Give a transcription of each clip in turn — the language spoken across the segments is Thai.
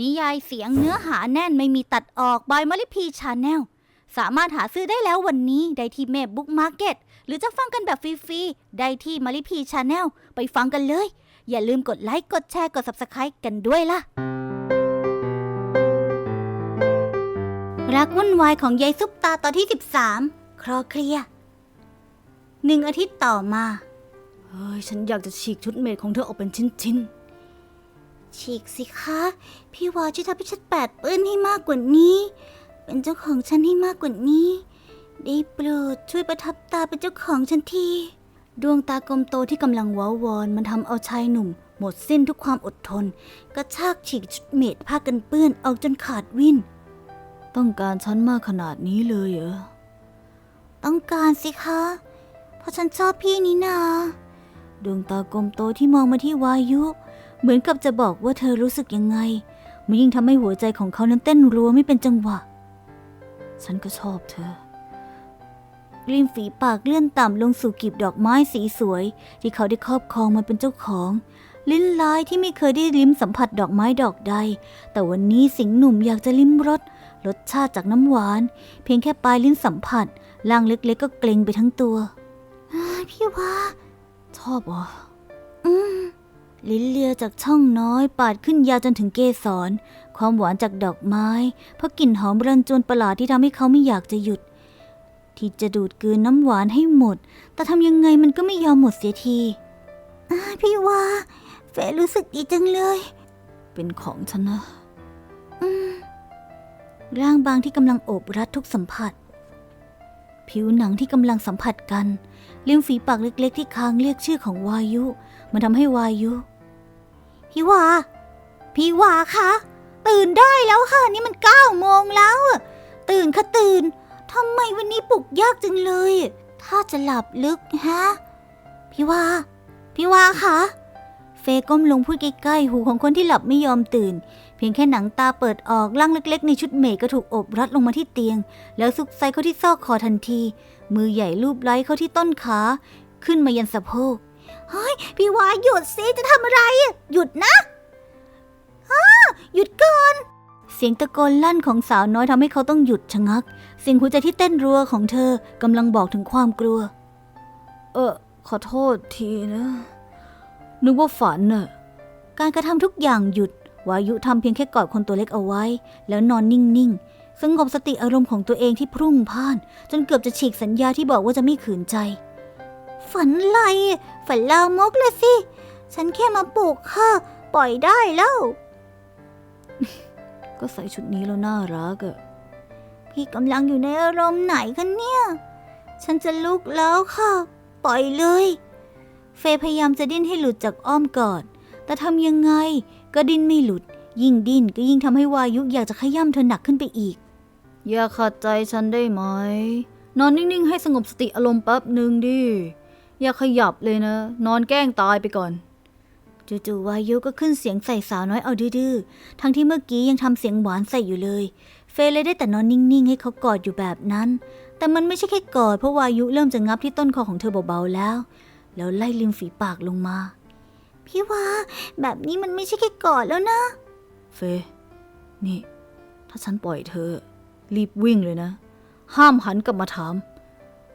นิยายเสียงเนื้อหาแน่นไม่มีตัดออกบายมลิพีชาแนล สามารถหาซื้อได้แล้ววันนี้ได้ที่เมพบุ๊กมาร์เก็ตหรือจะฟังกันแบบฟรีๆ ได้ที่มลิพีชาแนลไปฟังกันเลย อย่าลืมกดไลค์กดแชร์กด Subscribe กันด้วยล่ะ รักวุ่นวายของยายซุปตาตอนที่ 13 คลอเคลียหนึ่งอาทิตย์ต่อมา เฮ้ย ฉันอยากจะฉีกชุดเมดของเธอออกเป็นชิ้นๆ ฉีกสิคะ พี่วาช่วยทำให้ฉันแปดเปื้อนให้มากกว่านี้ เป็นเจ้าของฉันให้มากกว่านี้ ได้โปรดช่วยประทับตาเป็นเจ้าของฉันทีดวงตากลมโตที่กำลังว้าวอนมันทำเอาชายหนุ่ม หมดสิ้นทุกความอดทน กระชากฉีกชุดเมดผ้ากันเปื้อนออกจนขาดวิ่น ต้องการฉันมากขนาดนี้เลยเหรอ ต้องการสิคะ เพราะฉันชอบพี่นี่นา ดวงตากลมโตที่มองมาที่วายุ เหมือนกับจะบอกว่าเธอรู้สึกยังไง มันยิ่งทำให้หัวใจของเขานั้นเต้นรัวไม่เป็นจังหวะ ฉันก็ชอบเธอริมฝีปากเลื่อนต่ำลงสู่กีบดอกไม้สีสวย ที่เขาได้ครอบครองมันเป็นเจ้าของ ลิ้นลายที่ไม่เคยได้ลิ้มสัมผัสดอกไม้ดอกใด แต่วันนี้สิงห์หนุ่มอยากจะลิ้มรสรสชาติจากน้ำหวาน เพียงแค่ปลายลิ้นสัมผัสล่างเล็กๆก็เกรงไปทั้งตัวอ้ายพี่ว่าชอบเหรออืม ลิ้นเลียจากช่องน้อยปาดขึ้นยาวจนถึงเกสร ความหวานจากดอกไม้ เพราะกลิ่นหอมรันจวนประหลาดที่ทำให้เขาไม่อยากจะหยุด ที่จะดูดกลืนน้ำหวานให้หมด แต่ทำยังไงมันก็ไม่ยอมหมดเสียทีอ้ายพี่ว่าเฟรู้สึกดีจังเลย เป็นของฉันนะอืมร่างบางที่กำลังโอบรัดทุกสัมผัส ผิวหนังที่กำลังสัมผัสกันริมฝีปากเล็ก ๆ ที่ค้างเรียกชื่อของวายุ มันทำให้วายุ พี่วาพี่วาคะตื่นได้แล้วค่ะ นี่มันเก้าโมงแล้วตื่นค่ะตื่นทำไมวันนี้ปลุกยากจังเลย ถ้าจะหลับลึกฮะพี่วาพี่วาคะเฟยก้มลงพูดใกล้ๆหูของคนที่หลับไม่ยอมตื่น เพียงแค่หนังตาเปิดออกร่างเล็กๆ ในชุดเมยก็ถูกอบรัดลงมาที่เตียง แล้วซุกไซเข้าที่ซอกคอทันที มือใหญ่ลูบไล้เข้าที่ต้นขา ขึ้นมายันสะโพก เฮ้ยพี่วาหยุดสิจะทำอะไร หยุดนะอ้าหยุดก่อน เสียงตะโกนลั่นของสาวน้อยทำให้เขาต้องหยุดชะงัก เสียงหัวใจที่เต้นรัวของเธอกำลังบอกถึงความกลัว เออขอโทษทีนะ นึกว่าฝันน่ะ การกระทำทุกอย่างหยุด วายุทำเพียงแค่กอดคนตัวเล็กเอาไว้ แล้วนอนนิ่งๆ สงบสติอารมณ์ของตัวเองที่พรุ่งพ่าน จนเกือบจะฉีกสัญญาที่บอกว่าจะไม่ขืนใจ ฝันอะไรฝันลามกเลยสิ ฉันแค่มาปลุกค่ะ ปล่อยได้แล้ว ก็ใส่ชุดนี้แล้วน่ารักอะพี่กำลังอยู่ในอารมณ์ไหนคะเนี่ย ฉันจะลุกแล้วค่ะ ปล่อยเลย เฟยพยายามจะดิ้นให้หลุดจากอ้อมกอด แต่ทำยังไงก็ดิ้นไม่หลุด ยิ่งดิ้นก็ยิ่งทำให้วายุอยากจะขย้ำเธอหนักขึ้นไปอีก อย่าขัดใจฉันได้ไหม นอนนิ่งๆ ให้สงบสติอารมณ์แป๊บหนึ่งดิ อย่าขยับเลยนะ นอนแกล้งตายไปก่อน จู่ๆวายุก็ขึ้นเสียงใส่สาวน้อยเอาดื้อๆ ทั้งที่เมื่อกี้ยังทำเสียงหวานใส่อยู่เลย เฟยเลยได้แต่นอนนิ่งๆ ให้เขากอดอยู่แบบนั้น แต่มันไม่ใช่แค่กอดเพราะวายุเริ่มจะงับที่ต้นคอของเธอเบาๆแล้ว แล้วไล่ริมฝีปากลงมา พี่วาแบบนี้มันไม่ใช่แค่กอดแล้วนะ เฟยนี่ ถ้าฉันปล่อยเธอ รีบวิ่งเลยนะ ห้ามหันกลับมาถาม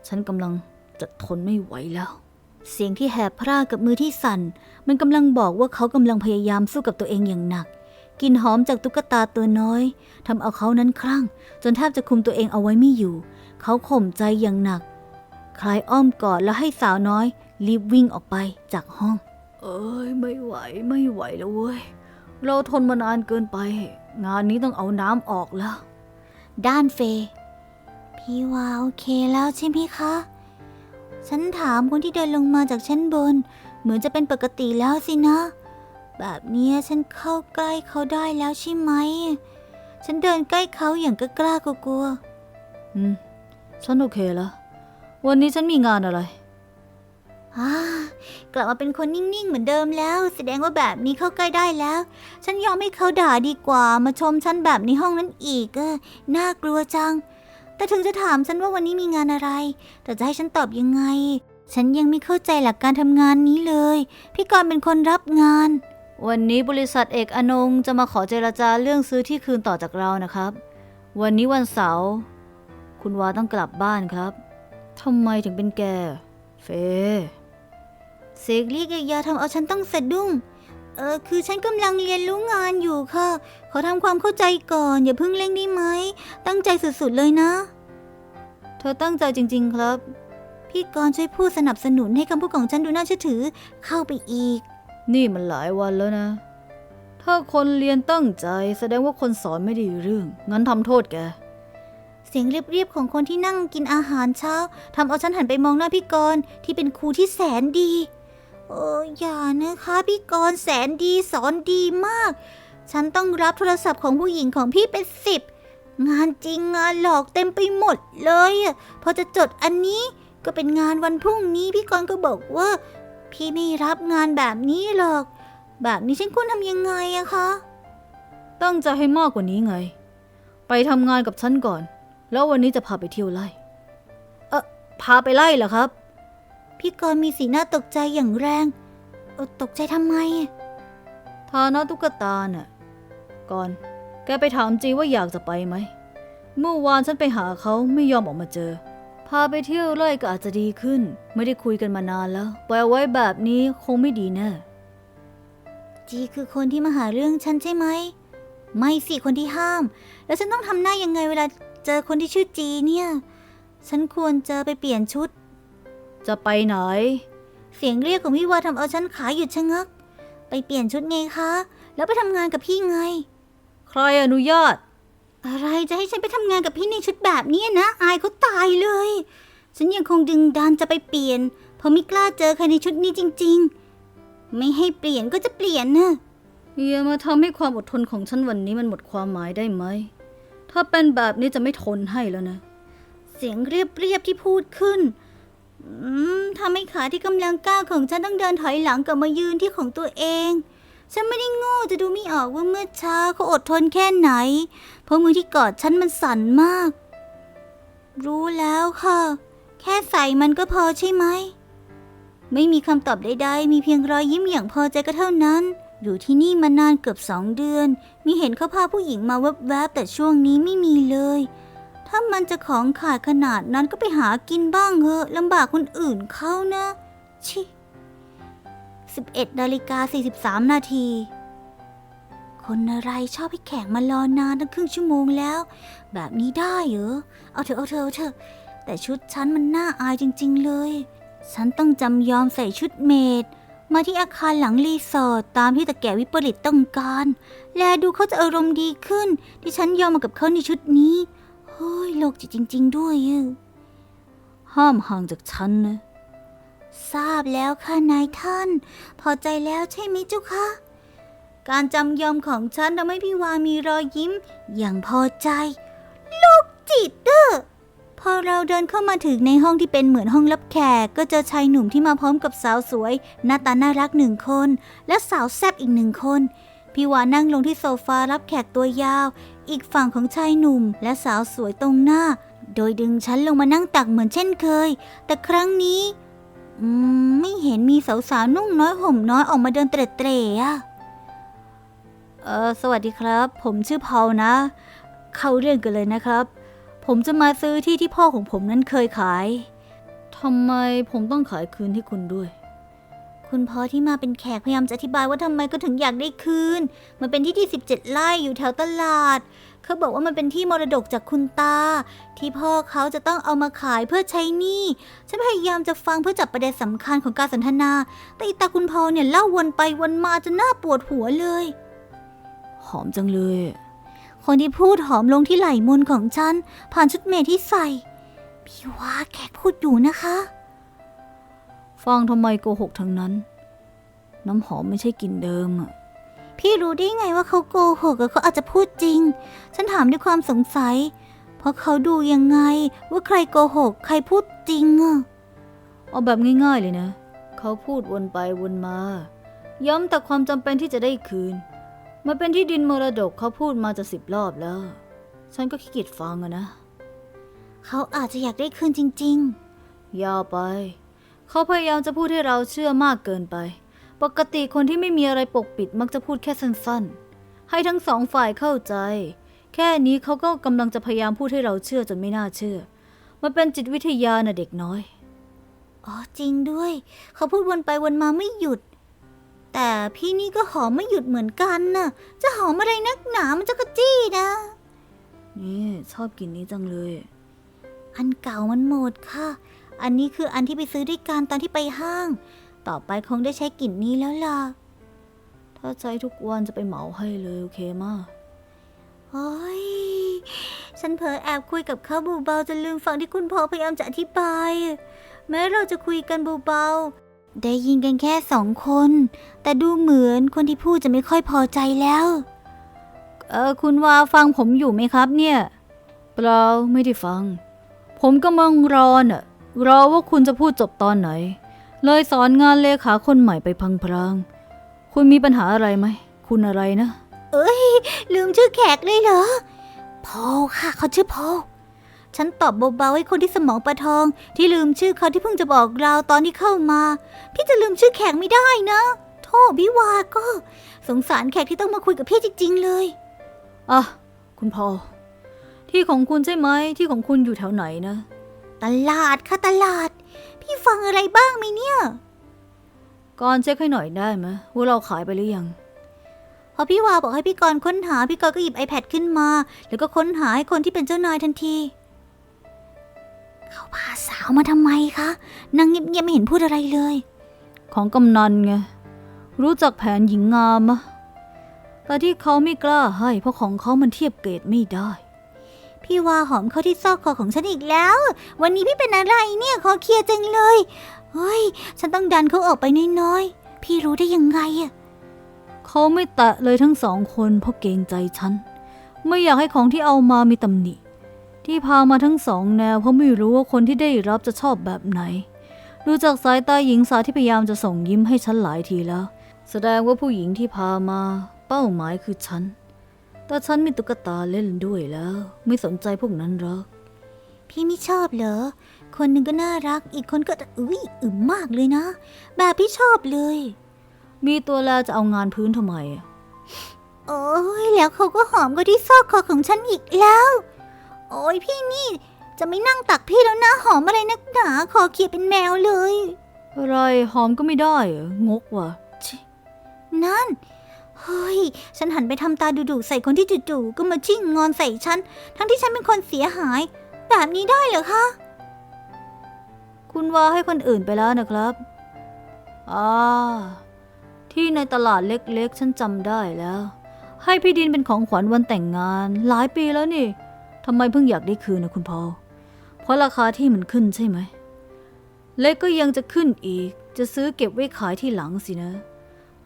ฉันกำลัง จะทนไม่ไหวแล้ว เสียงที่แหบพร่ากับมือที่สั่น มันกำลังบอกว่าเขากำลังพยายามสู้กับตัวเองอย่างหนักกลินหอมจากตุ๊กตาตัวน้อยทำเอาเขานั้นคลั่ง จนแทบจะคุมตัวเองเอาไว้ไม่อยู่ เขาข่มใจอย่างหนัก คลายอ้อมกอดแล้วให้สาวน้อย รีบวิ่งออกไปจากห้อง เอ้ยไม่ไหวไม่ไหวแล้วเว้ยเราทนมานานเกินไป งานนี้ต้องเอาน้ำออกแล้ว ด้านเฟยพี่ว่าโอเคแล้วใช่ไหมคะ ฉันถามคนที่เดินลงมาจากชั้นบน เหมือนจะเป็นปกติแล้วสินะ แบบเนี้ยฉันเข้าใกล้เขาได้แล้วใช่ไหม ฉันเดินใกล้เขาอย่างกล้ากลัวๆอืม ฉันโอเคแล้ว วันนี้ฉันมีงานอะไรอ่ากลับมาเป็นคนนิ่งๆ เหมือนเดิมแล้ว แสดงว่าแบบนี้เข้าใกล้ได้แล้ว ฉันยอมให้เขาด่าดีกว่ามาชมฉันแบบในห้องนั้นอีกเออน่ากลัวจัง แต่ถึงจะถามฉันว่าวันนี้มีงานอะไร แต่จะให้ฉันตอบยังไง ฉันยังไม่เข้าใจหลักการทำงานนี้เลย พี่กรณ์เป็นคนรับงาน วันนี้บริษัทเอกอนงจะมาขอเจรจาเรื่องซื้อที่คืนต่อจากเรานะครับ วันนี้วันเสาร์คุณวาต้องกลับบ้านครับทำไมถึงเป็นแก เฟ เสียงเรียกยาทำเอาฉันต้องสะดุ้งเออคือฉันกำลังเรียนรู้งานอยู่ค่ะ ขอทำความเข้าใจก่อน อย่าเพิ่งเร่งได้ไหม ตั้งใจสุดๆเลยนะ เธอตั้งใจจริง ๆ ครับ พี่กรณ์ช่วยพูดสนับสนุนให้คำพูดของฉันดูน่าเชื่อถือเข้าไปอีก นี่มันหลายวันแล้วนะ ถ้าคนเรียนตั้งใจแสดงว่าคนสอนไม่ได้เรื่อง งั้นทำโทษแก เสียงเรียบๆของคนที่นั่งกินอาหารเช้าทำเอาฉันหันไปมองหน้าพี่กรณ์ที่เป็นครูที่แสนดี เอออย่านะคะพี่กรณ์แสนดีสอนดีมาก ฉันต้องรับโทรศัพท์ของผู้หญิงของพี่เป็นสิบงานจริงงานหลอกเต็มไปหมดเลยพอจะจดอันนี้ก็เป็นงานวันพรุ่งนี้พี่กรณ์ก็บอกว่า พี่ไม่รับงานแบบนี้หรอก แบบนี้ฉันควรทำยังไงอะคะตั้งใจให้มากกว่านี้ไง ไปทำงานกับฉันก่อน แล้ววันนี้จะพาไปเที่ยวไล่เออพาไปไล่เหรอครับ พี่กรณ์มีสีหน้าตกใจอย่างแรงเอ่อตกใจทำไมอะฐานะตุ๊กตาน่ะ ก่อน แกไปถามจีว่าอยากจะไปไหม เมื่อวานฉันไปหาเขาไม่ยอมออกมาเจอ พาไปเที่ยวไล่ก็อาจจะดีขึ้น ไม่ได้คุยกันมานานแล้วปล่อยเอาไว้แบบนี้คงไม่ดีแน่ จีคือคนที่มาหาเรื่องฉันใช่ไหม ไม่สิคนที่ห้าม แล้วฉันต้องทำหน้ายังไงเวลาเจอคนที่ชื่อจีเนี่ย ฉันควรจะไปเปลี่ยนชุด จะไปไหน เสียงเรียกของพี่วาทำเอาฉันขาหยุดชะงัก ไปเปลี่ยนชุดไงคะ แล้วไปทำงานกับพี่ไง ใครอนุญาต อะไรจะให้ฉันไปทำงานกับพี่ในชุดแบบนี้นะ อายเขาตายเลย ฉันยังคงดึงดันจะไปเปลี่ยน เพราะไม่กล้าเจอใครในชุดนี้จริง ๆ ไม่ให้เปลี่ยนก็จะเปลี่ยนนะอย่ามาทำให้ความอดทนของฉันวันนี้มันหมดความหมายได้ไหม ถ้าเป็นแบบนี้จะไม่ทนให้แล้วนะ เสียงเรียบๆที่พูดขึ้น อืมทำให้ขาที่กำลังก้าวของฉันต้องเดินถอยหลังกลับมายืนที่ของตัวเอง ฉันไม่ได้โง่จะดูไม่ออกว่าเมื่อเช้าเขาอดทนแค่ไหน เพราะมือที่กอดฉันมันสั่นมาก รู้แล้วค่ะ แค่ใส่มันก็พอใช่ไหม ไม่มีคำตอบใดๆ มีเพียงรอยยิ้มอย่างพอใจก็เท่านั้น อยู่ที่นี่มานานเกือบสองเดือน มีเห็นเขาพาผู้หญิงมาแวบๆแต่ช่วงนี้ไม่มีเลย ถ้ามันจะของขาดขนาดนั้นก็ไปหากินบ้างเถอะลำบากคนอื่นเขานะ ชิ 11นาฬิกา43 นาที คนอะไรชอบให้แขกมารอนานตั้งครึ่งชั่วโมงแล้ว แบบนี้ได้เหรอ เอาเถอะเอาเถอะเอาเถอะแต่ชุดฉันมันน่าอายจริง ๆ เลย ฉันต้องจำยอมใส่ชุดเมดมาที่อาคารหลังรีสอร์ทตามที่ตะแก่วิปริตต้องการ แลดูเขาจะอารมณ์ดีขึ้น ที่ฉันยอมมากับเขาในชุดนี้ ฮ้ยโลกจิตจริง ๆ ด้วยอะห้ามห่างจากฉันนะ ทราบแล้วค่ะนายท่าน พอใจแล้วใช่ไหมเจ้าคะ การจำยอมของฉันทำให้พี่วามีรอยยิ้ม อย่างพอใจ ลูกจิตเด้อพอเราเดินเข้ามาถึงในห้องที่เป็นเหมือนห้องรับแขก ก็เจอชายหนุ่มที่มาพร้อมกับสาวสวย หน้าตาน่ารักหนึ่งคน และสาวแซบอีกหนึ่งคน พี่วานั่งลงที่โซฟารับแขกตัวยาว อีกฝั่งของชายหนุ่มและสาวสวยตรงหน้า โดยดึงฉันลงมานั่งตักเหมือนเช่นเคย แต่ครั้งนี้ไม่เห็นมีสาวๆนุ่งน้อยห่มน้อยออกมาเดินเตร่ๆอะเออสวัสดีครับ ผมชื่อเพานะ เข้าเรื่องกันเลยนะครับ ผมจะมาซื้อที่ที่พ่อของผมนั้นเคยขายทำไมผมต้องขายคืนให้คุณด้วย คุณพ่อที่มาเป็นแขกพยายามจะอธิบายว่าทำไมก็ถึงอยากได้คืน มันเป็นที่ที่ 17 ไร่อยู่แถวตลาด เขาบอกว่ามันเป็นที่มรดกจากคุณตา ที่พ่อเขาจะต้องเอามาขายเพื่อใช้หนี้ ฉันพยายามจะฟังเพื่อจับประเด็นสำคัญของการสนทนา แต่อีตาคุณพ่อเนี่ยเล่าวนไปวนมาจนน่าปวดหัวเลย หอมจังเลย คนที่พูดหอมลงที่ไหล่มนของฉัน ผ่านชุดเมทที่ใส่ พี่ว่าแขกพูดอยู่นะคะ ฟังทำไมโกหกทั้งนั้น น้ำหอมไม่ใช่กลิ่นเดิมอะพี่รู้ได้ไงว่าเขาโกหกกับเขาอาจจะพูดจริง ฉันถามด้วยความสงสัย เพราะเขาดูยังไง ว่าใครโกหก ใครพูดจริงอะเอาแบบง่ายๆเลยนะ เขาพูดวนไปวนมา ย้ำแต่ความจำเป็นที่จะได้คืน มันเป็นที่ดินมรดกเขาพูดมาจะสิบรอบแล้ว ฉันก็ขี้เกียจฟังอะนะ เขาอาจจะอยากได้คืนจริงยาวไป เขาพยายามจะพูดให้เราเชื่อมากเกินไป ปกติคนที่ไม่มีอะไรปกปิดมักจะพูดแค่สั้นๆ ให้ทั้งสองฝ่ายเข้าใจ แค่นี้เขาก็กำลังจะพยายามพูดให้เราเชื่อจนไม่น่าเชื่อ มันเป็นจิตวิทยานะเด็กน้อย อ๋อจริงด้วย เขาพูดวนไปวนมาไม่หยุด แต่พี่นี่ก็หอมไม่หยุดเหมือนกันน่ะ จะหอมอะไรนักหนา มันจะกระจี้นะ นี่ชอบกลิ่นนี้จังเลย อันเก่ามันหมดค่ะ อันนี้คืออันที่ไปซื้อด้วยกันตอนที่ไปห้าง ต่อไปคงได้ใช้กลิ่นนี้แล้วล่ะ ถ้าใช้ทุกวันจะไปเหมาให้เลยโอเคมาโอ้ย ฉันเผลอแอบคุยกับเขาเบาๆจนลืมฟังที่คุณพ่อพยายามจะอธิบาย แม้เราจะคุยกันเบาๆ ได้ยินกันแค่สองคน แต่ดูเหมือนคนที่พูดจะไม่ค่อยพอใจแล้ว เออคุณว่าฟังผมอยู่ไหมครับเนี่ย เปล่าไม่ได้ฟัง ผมกำลังรอน่ะ รอว่าคุณจะพูดจบตอนไหน เลยสอนงานเลขาคนใหม่ไปพลางๆคุณมีปัญหาอะไรไหม คุณอะไรนะลืมชื่อแขกเลยเหรอ พอลค่ะ เขาชื่อพอลฉันตอบเบาๆให้คนที่สมองประทอง ที่ลืมชื่อเขาที่เพิ่งจะบอกเราตอนที่เข้ามา พี่จะลืมชื่อแขกไม่ได้นะโทษพี่วาก็ สงสารแขกที่ต้องมาคุยกับพี่จริง ๆ เลยอะคุณพอที่ของคุณใช่ไหมที่ของคุณอยู่แถวไหนนะ ตลาดค่ะตลาด พี่ฟังอะไรบ้างไหมเนี่ย ก่อนเช็คให้หน่อยได้ไหมว่าเราขายไปหรือยัง พอพี่วาบอกให้พี่กรณ์ค้นหาพี่กรณ์ก็หยิบ iPad ขึ้นมา แล้วก็ค้นหาให้คนที่เป็นเจ้านายทันที เขาพาสาวมาทำไมคะนั่งเงียบๆไม่เห็นพูดอะไรเลย ของกำนันไง รู้จักแผนหญิงงามมะแต่ที่เขาไม่กล้าให้เพราะของเขามันเทียบเกรดไม่ได้ พี่วาหอมเข้าที่ซอกคอของฉันอีกแล้ว วันนี้พี่เป็นอะไรเนี่ยขอเคลียร์จังเลยเฮ้ย ฉันต้องดันเขาออกไปน้อยๆ พี่รู้ได้ยังไงอะเขาไม่แตะเลยทั้งสองคนเพราะเกรงใจฉัน ไม่อยากให้ของที่เอามามีตำหนิ ที่พามาทั้งสองแนวเพราะไม่รู้ว่าคนที่ได้รับจะชอบแบบไหน ดูจากสายตาหญิงสาวที่พยายามจะส่งยิ้มให้ฉันหลายทีแล้ว แสดงว่าผู้หญิงที่พามา เป้าหมายคือฉัน แต่ฉันมีตุ๊กตาเล่นด้วยแล้ว ไม่สนใจพวกนั้นหรอกพี่ไม่ชอบเหรอ คนหนึ่งก็น่ารัก อีกคนก็อุ้ยอึมมากเลยนะ แบบพี่ชอบเลย มีตัวแลจะเอางานพื้นทำไมอะโอ้ยแล้วเขาก็หอมก็ที่ซอกคอของฉันอีกแล้ว โอ้ยพี่นี่ จะไม่นั่งตักพี่แล้วนะหอมอะไรนักหนาขอเขียเป็นแมวเลย อะไรหอมก็ไม่ได้เหรองกว่ะชินั่น เฮ้ย ฉันหันไปทำตาดุๆใส่คนที่จู่ๆก็มาชิ่งงอนใส่ฉัน ทั้งที่ฉันเป็นคนเสียหาย แบบนี้ได้เหรอคะ คุณว่าให้คนอื่นไปแล้วนะครับอ่าที่ในตลาดเล็กๆ ฉันจำได้แล้ว ให้พี่ดินเป็นของขวัญวันแต่งงาน หลายปีแล้วนี่ทำไมเพิ่งอยากได้คืนนะคุณพอลเพราะราคาที่มันขึ้นใช่ไหมเล็กก็ยังจะขึ้นอีก จะซื้อเก็บไว้ขายที่หลังสินะ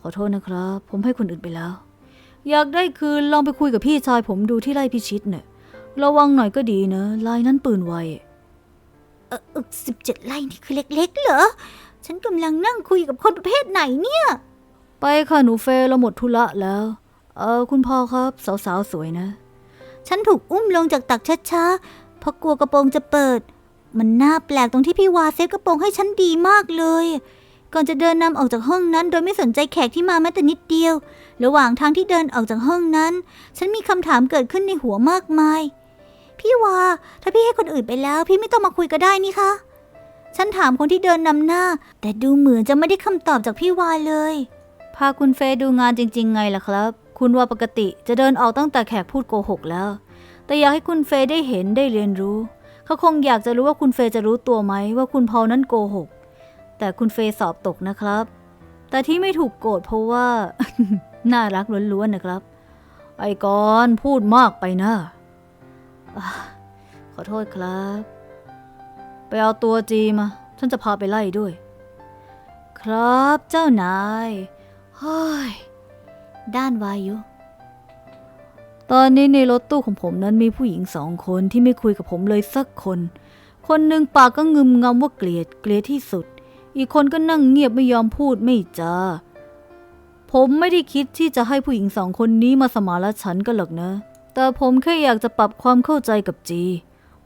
อโทษนะครับ ผมให้คนอื่นไปแล้ว อยากได้คืนลองไปคุยกับพี่ชายผมดูที่ไร่พิชิตเนี่ยระวังหน่อยก็ดีนะลายนั้นปืนไวเออสิบเจ็ดไร่นี่คือเล็กๆเหรอ ฉันกำลังนั่งคุยกับคนประเภทไหนเนี่ย ไปค่ะหนูเฟย์เราหมดธุระแล้ว เออคุณพ่อครับ สาวๆสวยนะ ฉันถูกอุ้มลงจากตักช้าๆเพราะกลัวกระโปรงจะเปิด มันน่าแปลกตรงที่พี่วาเซฟกระโปรงให้ฉันดีมากเลย ก่อนจะเดินนำออกจากห้องนั้นโดยไม่สนใจแขกที่มาแม้แต่นิดเดียว ระหว่างทางที่เดินออกจากห้องนั้น ฉันมีคำถามเกิดขึ้นในหัวมากมาย พี่วาถ้าพี่ให้คนอื่นไปแล้ว พี่ไม่ต้องมาคุยก็ได้นี่คะฉันถามคนที่เดินนำหน้า แต่ดูเหมือนจะไม่ได้คำตอบจากพี่วาเลย พาคุณเฟย์ดูงานจริง ๆ ไงล่ะครับ คุณว่าปกติจะเดินออกตั้งแต่แขกพูดโกหกแล้ว แต่อยากให้คุณเฟย์ได้เห็นได้เรียนรู้ เขาคงอยากจะรู้ว่าคุณเฟย์จะรู้ตัวไหมว่าคุณพอลนั้นโกหก แต่คุณเฟยสอบตกนะครับ แต่ที่ไม่ถูกโกรธเพราะว่า น่ารักล้วนๆนะครับ ไอ้กอนพูดมากไปนะอะขอโทษครับ ไปเอาตัวจีมา ฉันจะพาไปไล่ด้วย ครับเจ้านายเฮ้ยด้านวายุ ตอนนี้ในรถตู้ของผมนั้นมีผู้หญิงสองคนที่ไม่คุยกับผมเลยสักคน คนหนึ่งปากก็งึมงำว่าเกลียดเกลียดที่สุด อีกคนก็นั่งเงียบไม่ยอมพูดไม่จาผมไม่ได้คิดที่จะให้ผู้หญิงสองคนนี้มาสมานฉันกันหรอกนะ แต่ผมแค่อยากจะปรับความเข้าใจกับจี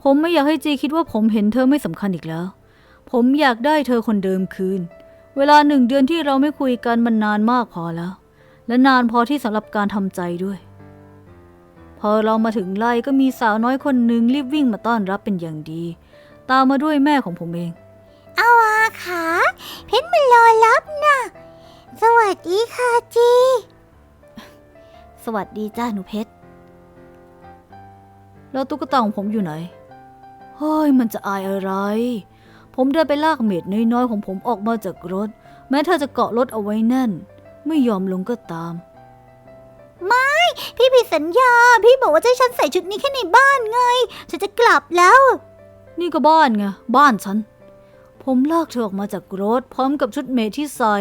ผมไม่อยากให้จีคิดว่าผมเห็นเธอไม่สำคัญอีกแล้ว ผมอยากได้เธอคนเดิมคืน เวลาหนึ่งเดือนที่เราไม่คุยกันมันนานมากพอแล้ว และนานพอที่สำหรับการทำใจด้วย พอเรามาถึงไร่ก็มีสาวน้อยคนหนึ่งรีบวิ่งมาต้อนรับเป็นอย่างดี ตามมาด้วยแม่ของผมเอง อาอาขาเพชรมันรอรับนะสวัสดีค่ะจี สวัสดีจ้าหนูเพชร แล้วตุ๊กตาของผมอยู่ไหน เฮ้ย มันจะอายอะไร ผมเดินไปลากเม็ดน้อยๆของผมออกมาจากรถ แม้เธอจะเกาะรถเอาไว้แน่น ไม่ยอมลงก็ตามพี่ผิดสัญญา พี่บอกว่าจะให้ฉันใส่ชุดนี้แค่ในบ้านไง ฉันจะกลับแล้ว นี่ก็บ้านไง บ้านฉัน ผมลากเธอออกมาจากรถพร้อมกับชุดเมทที่ใส่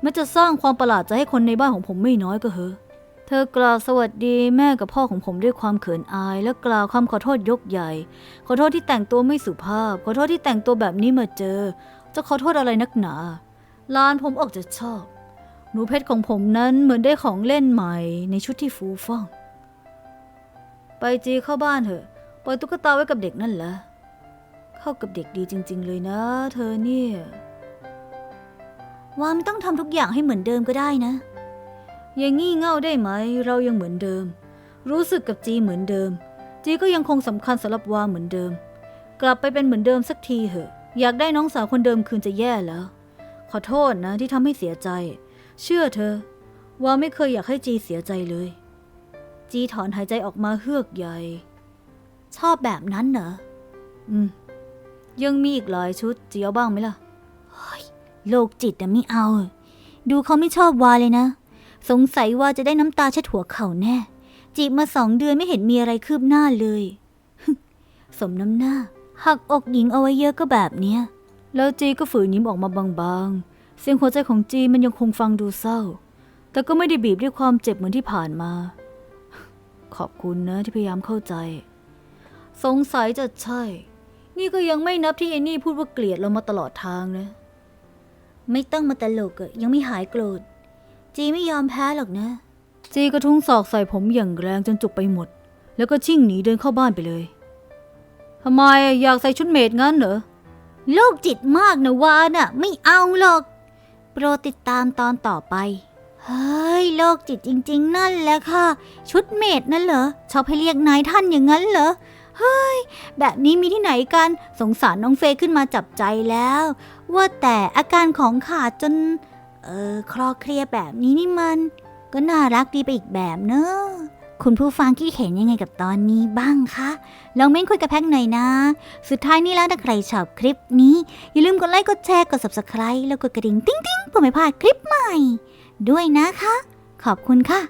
แม้จะสร้างความประหลาดใจให้คนในบ้านของผมไม่น้อยก็เหอะเธอกล่าวสวัสดีแม่กับพ่อของผมด้วยความเขินอาย และกล่าวคำขอโทษยกใหญ่ ขอโทษที่แต่งตัวไม่สุภาพ ขอโทษที่แต่งตัวแบบนี้มาเจอ จะขอโทษอะไรนักหนาลานผมออกจะชอบ หนูเพชรของผมนั้นเหมือนได้ของเล่นใหม่ในชุดที่ฟูฟ่อง ไปจีเข้าบ้านเถอะปล่อยตุ๊กตาไว้กับเด็กนั่นแหละ เข้ากับเด็กดีจริง ๆ เลยนะ เธอเนี่ย ว่าไม่ต้องทำทุกอย่างให้เหมือนเดิมก็ได้นะอย่างงี่เง่าได้ไหม เรายังเหมือนเดิม รู้สึกกับจีเหมือนเดิม จีก็ยังคงสำคัญสำหรับวาเหมือนเดิม กลับไปเป็นเหมือนเดิมสักทีเหอะ อยากได้น้องสาวคนเดิมคืนจะแย่แล้ว ขอโทษนะที่ทำให้เสียใจ เชื่อเธอ ว่าไม่เคยอยากให้จีเสียใจเลย จีถอนหายใจออกมาเฮือกใหญ่ ชอบแบบนั้นเหรออืม ยังมีอีกหลายชุดจีเอาบ้างไหมล่ะโลกจิตน่ะไม่เอา ดูเขาไม่ชอบวาเลยนะ สงสัยว่าจะได้น้ำตาเช็ดหัวเข่าแน่ จีบมาสองเดือนไม่เห็นมีอะไรคืบหน้าเลย สมน้ำหน้า หักอกหญิงเอาไว้เยอะก็แบบเนี้ย แล้วจีก็ฝืนยิ้มออกมาบางๆ เสียงหัวใจของจีมันยังคงฟังดูเศร้า แต่ก็ไม่ได้บีบด้วยความเจ็บเหมือนที่ผ่านมา ขอบคุณนะที่พยายามเข้าใจ สงสัยจะใช่ นี่ก็ยังไม่นับที่ไอ้นี่พูดว่าเกลียดเรามาตลอดทางนะ ไม่ต้องมาตลกอะยังไม่หายโกรธ จีไม่ยอมแพ้หรอกนะ จีกระทุ้งศอกใส่ผมอย่างแรงจนจุกไปหมด แล้วก็ชิ่งหนีเดินเข้าบ้านไปเลยทำไมอยากใส่ชุดเมดงั้นเหรอ โลกจิตมากนะวาน่ะ ไม่เอาหรอก โปรดติดตามตอนต่อไป เฮ้ย โลกจิตจริง ๆ นั่นแหละค่ะ ชุดเมดนั่นเหรอชอบให้เรียกนายท่านอย่างนั้นเหรอ เฮ้ย แบบนี้มีที่ไหนกัน สงสารน้องเฟยขึ้นมาจับใจแล้ว ว่าแต่อาการของขาดจน เออคลอเคลียแบบนี้นี่มัน ก็น่ารักดีไปอีกแบบเนอะคุณผู้ฟังคิดเห็นยังไงกับตอนนี้บ้างคะ ลองเม้นคุยกับแพ็กหน่อยนะ สุดท้ายนี้แล้วถ้าใครชอบคลิปนี้ อย่าลืมกดไลค์ กดแชร์ กด subscribe แล้วกดกระดิ่ง ติ๊งติ๊งเพื่อไม่พลาดคลิปใหม่ ด้วยนะคะ ขอบคุณค่ะ